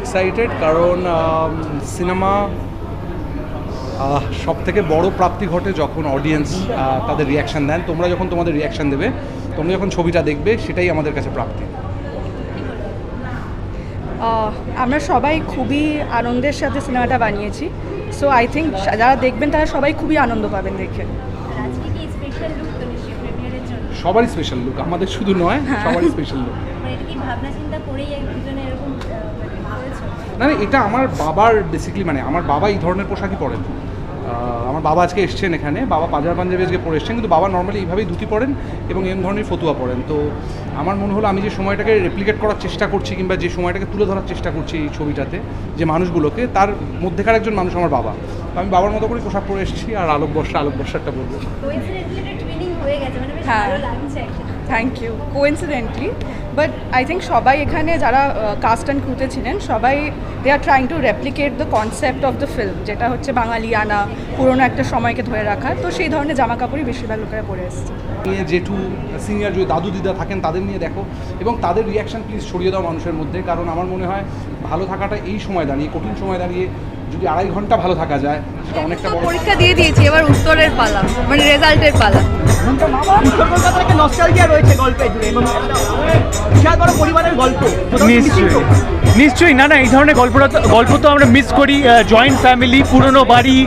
Excited কারণ cinema সব থেকে বড় প্রাপ্তি ঘটে যখন অডিয়েন্স তাদের রিয়াকশান দেন তোমরা যখন তোমাদের রিয়াকশান দেবে তোমরা যখন ছবিটা দেখবে সেটাই আমাদের কাছে প্রাপ্তি। আমরা সবাই খুবই আনন্দের সাথে সিনেমাটা বানিয়েছি। সো আই থিঙ্ক যারা দেখবেন তারা সবাই খুবই আনন্দ পাবেন দেখে। লুক সবারই স্পেশাল লুক আমাদের শুধু নয় সবারই স্পেশাল লুক মানে এটা কি ভাবনা চিন্তা করেই এরকম না না এটা আমার বাবার বেসিক্যালি মানে আমার বাবা এই ধরনের পোশাকই পরেন। আমার বাবা আজকে এসছেন এখানে বাবা পাজার পাঞ্জাবি আজকে পরে এসছেন কিন্তু বাবা নর্মালি এইভাবেই ধুতি পরেন এবং এম ধরনের ফতুয়া পরেন। তো আমার মনে হলো আমি যে সময়টাকে রেপ্লিকেট করার চেষ্টা করছি কিংবা যে সময়টাকে তুলে ধরার চেষ্টা করছি এই ছবিটাতে যে মানুষগুলোকে তার মধ্যেকার একজন মানুষ আমার বাবা। তো আমি বাবার মতো করে পোশাক পরে এসেছি আর আলোক বর্ষা আলোক বর্ষাটা বলব টুইনিং হয়ে thank you coincidentally but I think সবাই এখানে যারা কাস্ট অ্যান্ড ক্রুতে ছিলেন সবাই they are trying to replicate the concept of the film যেটা হচ্ছে বাঙালিয়ানা পুরোনো একটা সময়কে ধরে রাখা। তো সেই ধরনের জামা কাপড়ই বেশিরভাগ লোকেরা পরে এসছে। নিয়ে জেঠু সিনিয়র যদি দাদু দিদা থাকেন তাদের নিয়ে দেখো। এবং তাদের রিয়াকশন প্লিজ ছড়িয়ে দাও মানুষের মধ্যে কারণ আমার মনে হয় ভালো থাকাটা এই সময় দাঁড়িয়ে কঠিন সময় দাঁড়িয়ে যদি আড়াই ঘণ্টা ভালো থাকা যায় অনেকটা পরীক্ষা দিয়ে দিয়েছি এবার উত্তরের পালা মানে রেজাল্টের পালা। উত্তর কলকাতার একটা নস্টালজিয়া রয়েছে গল্পে জুড়ে এবং একটা বিশাল বড় পরিবারের গল্প কোথাও কি missing নিশ্চয়ই না না এই ধরনের গল্পটা গল্প তো আমরা মিস করি জয়েন্ট ফ্যামিলি পুরনো বাড়ি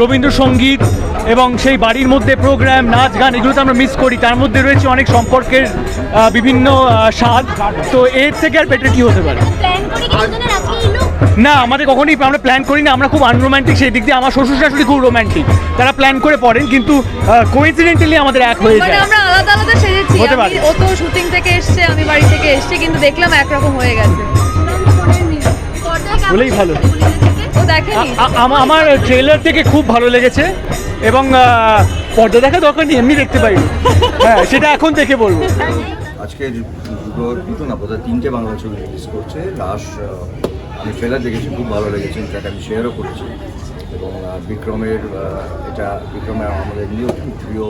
রবীন্দ্রসঙ্গীত এবং সেই বাড়ির মধ্যে প্রোগ্রাম নাচ গান এগুলো তো আমরা মিস করি। তার মধ্যে রয়েছে অনেক সম্পর্কের বিভিন্ন স্বাদ। তো এর থেকে আর বেটার কি হতে পারে? না আমাদের কখনোই আমরা প্ল্যান করি না আমরা খুব আনরোম্যান্টিক সেই দিক দিয়ে আমার শ্বশুর শাশুড়ি খুব রোম্যান্টিক তারা প্ল্যান করে পড়েন কিন্তু কোইন্সিডেন্টালি আমাদের এক হয়ে মানে যায়। আমরা আলাদা আলাদা সেজেছি। আমি ও তো শুটিং থেকে এসছে আমি বাড়ি থেকে এসছি কিন্তু দেখলাম একরকম হয়ে গেছে। বলেই ভালো। আমার ট্রেলার থেকে খুব ভালো লেগেছে এবং পর্দা দেখা দরকার নেই এমনি দেখতে পাই। হ্যাঁ সেটা এখন দেখে বলব। আজকে দুটো দুটো না, বোধহয় তিনটে বাংলা ছবি রিলিজ করছে। রাস আমি ট্রেলার দেখেছি, খুব ভালো লেগেছে। ইনফ্যাক্ট আমি শেয়ারও করেছি। এবং বিক্রমের এটা বিক্রমের আমাদের এমনিও খুব প্রিয়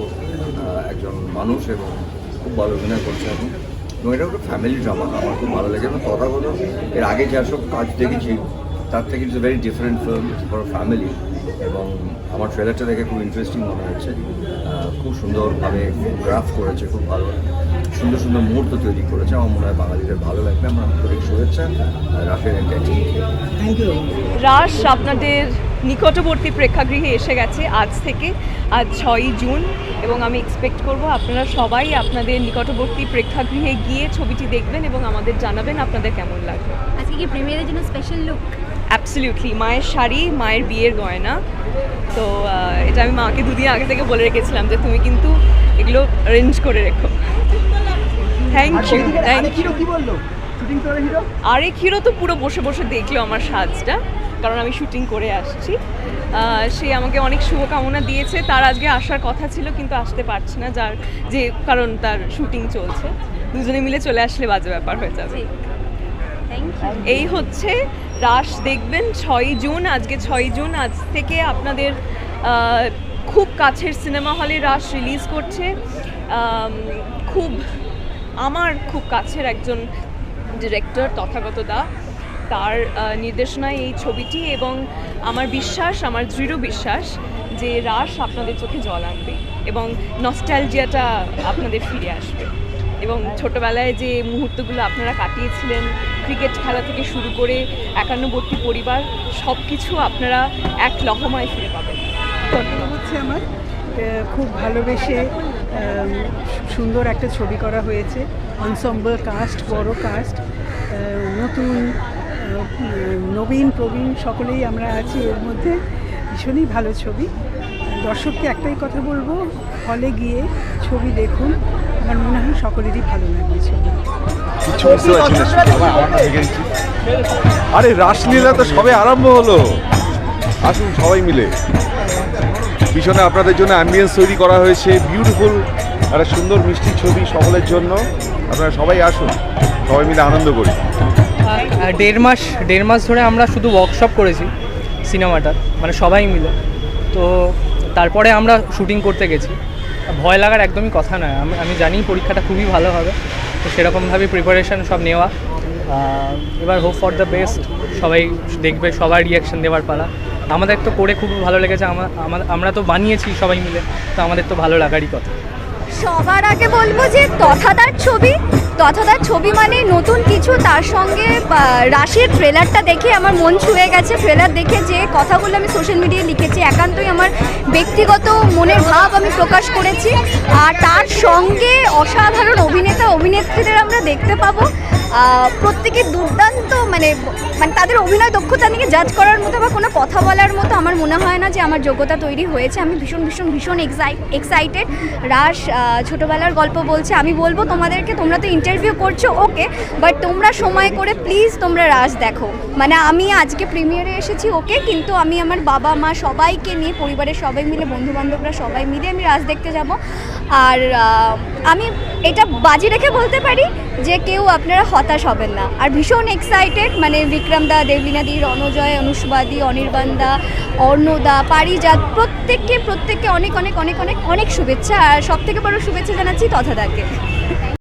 একজন মানুষ এবং খুব ভালো অভিনয় করছে এখন। এবং এটা একটা ফ্যামিলি ড্রামা আমার খুব ভালো লেগে এবং তথাগত এর আগে যা সব কাজ দেখেছি, তার থেকে it's a very different film for family এবং আমার ট্রেলারটা দেখে খুব ইন্টারেস্টিং মনে হচ্ছে। খুব সুন্দরভাবে গ্রাফ করেছে, খুব ভালো। সুন্দর সুন্দর মুহূর্ত তৈরি করেছে। আমার মনে হয় বাঙালিদের ভালো লাগবে। আমরা আন্তরিক শুভেচ্ছা এন্টারটেইনকে রাস আপনাদের নিকটবর্তী প্রেক্ষাগৃহে এসে গেছে আজ থেকে আজ ছয়ই জুন এবং আমি এক্সপেক্ট করব আপনারা সবাই আপনাদের নিকটবর্তী প্রেক্ষাগৃহে গিয়ে ছবিটি দেখবেন এবং আমাদের জানাবেন আপনাদের কেমন লাগবে আজকে কি প্রিমিয়ারের জন্য স্পেশাল লুক অ্যাবসলিউটলি মায়ের শাড়ি মায়ের বিয়ের গয়না। তো এটা আমি মাকে দুদিন আগে থেকে বলে রেখেছিলাম যে তুমি কিন্তু এগুলো অ্যারেঞ্জ করে রেখো। থ্যাংক ইউ থ্যাংক আরেক হিরো কি বলল? Shooting hero? আরেক হিরো তো পুরো বসে বসে দেখল আমার সাজটা কারণ আমি শুটিং করে আসছি। সে আমাকে অনেক শুভকামনা দিয়েছে। তার আজকে আসার কথা ছিল কিন্তু আসতে পারছে না যার যে কারণ তার শুটিং চলছে। দুজনে মিলে চলে আসলে বাজে ব্যাপার হয়ে যাবে। থ্যাংক ইউ এই হচ্ছে রাস দেখবেন ছয়ই জুন আজকে ছয়ই জুন। আজ থেকে আপনাদের খুব কাছের সিনেমা হলে রাস রিলিজ করছে। খুব আমার খুব কাছের একজন ডিরেক্টর তথাগত দা, তার নির্দেশনায় এই ছবিটি এবং আমার বিশ্বাস, আমার দৃঢ় বিশ্বাস যে রাস আপনাদের চোখে জল আনবে এবং নস্টালজিয়াটা আপনাদের ফিরে আসবে। এবং ছোটবেলায় যে মুহূর্তগুলো আপনারা কাটিয়েছিলেন ক্রিকেট খেলা থেকে শুরু করে একান্নবর্তী পরিবার সব কিছু আপনারা এক লহমায় ফিরে পাবেন। ঘটনা হচ্ছে আমার খুব ভালোবেসে সুন্দর একটা ছবি করা হয়েছে। অনসম্বল কাস্ট বড় কাস্ট নতুন নবীন, প্রবীণ সকলেই আমরা আছি এর মধ্যে। ভীষণই ভালো ছবি। দর্শককে একটাই কথা বলব হলে গিয়ে ছবি দেখুন। আমার মনে হয় সকলেরই ভালো লাগবে। আরে রাসলীলা তো সবে আরম্ভ হলো। আসুন সবাই মিলে। পিছনে আপনাদের জন্য অ্যাম্বিয়েন্স তৈরি করা হয়েছে বিউটিফুল একটা সুন্দর মিষ্টি ছবি সকলের জন্য। আপনারা সবাই আসুন, সবাই মিলে আনন্দ করি। দেড় মাস দেড় মাস ধরে আমরা শুধু ওয়ার্কশপ করেছি সিনেমাটা মানে সবাই মিলে। তো তারপরে আমরা শুটিং করতে গেছি। ভয় লাগার একদমই কথা নয়, আমি আমি জানি পরীক্ষাটা খুবই ভালো হবে, তো সেরকমভাবে প্রিপারেশন সব নেওয়া। এবার হোপ ফর দ্য বেস্ট সবাই দেখবে, সবার রিয়াকশান দেওয়ার পালা। আমাদের তো করে খুব ভালো লেগেছে, আমা- আমা- আমরা তো বানিয়েছি সবাই মিলে, তো আমাদের তো ভালো লাগারই কথা। সবার আগে বলব যে তথাদার ছবি তথাদার ছবি মানে নতুন কিছু, তার সঙ্গে রাশির ট্রেলারটা দেখে আমার মন ছুঁয়ে গেছে। ট্রেলার দেখে যে কথাগুলো আমি সোশ্যাল মিডিয়ায় লিখেছি, একান্তই আমার ব্যক্তিগত মনের ভাব আমি প্রকাশ করেছি। আর তার সঙ্গে অসাধারণ অভিনেতা, অভিনেত্রীদের আমরা দেখতে পাবো। প্রত্যেকে দুর্দান্ত মানে মানে তাদের অভিনয় দক্ষতা নিয়ে জাজ করার মতো বা কোনো কথা বলার মতো আমার মনে হয় না যে আমার যোগ্যতা তৈরি হয়েছে। আমি ভীষণ ভীষণ ভীষণ এক্সাইটেড রাস ছোটোবেলার গল্প বলছে, আমি বলব তোমাদেরকে, তোমরা তো ইন্টারভিউ করছ ওকে বাট তোমরা সময় করে প্লিজ তোমরা রাস দেখো। মানে আমি আজকে প্রিমিয়ারে এসেছি ওকে কিন্তু আমি আমার বাবা, মা সবাইকে নিয়ে, পরিবারের সবাই মিলে বন্ধু বান্ধবরা সবাই মিলে আমি রাস দেখতে যাব। আর আমি এটা বাজি রেখে বলতে পারি যে কেউ আপনারা হতাশ হবেন না। আর ভীষণ এক্সাইটেড মানে বিক্রম দা, দেবলীনা রণজয় অনুষ্বাদী অনির্বাণদা অর্ণদা পারিজাত প্রত্যেককে প্রত্যেককে অনেক অনেক অনেক অনেক অনেক শুভেচ্ছা। আর সব থেকে বড় শুভেচ্ছা জানাচ্ছি তথাদাকে।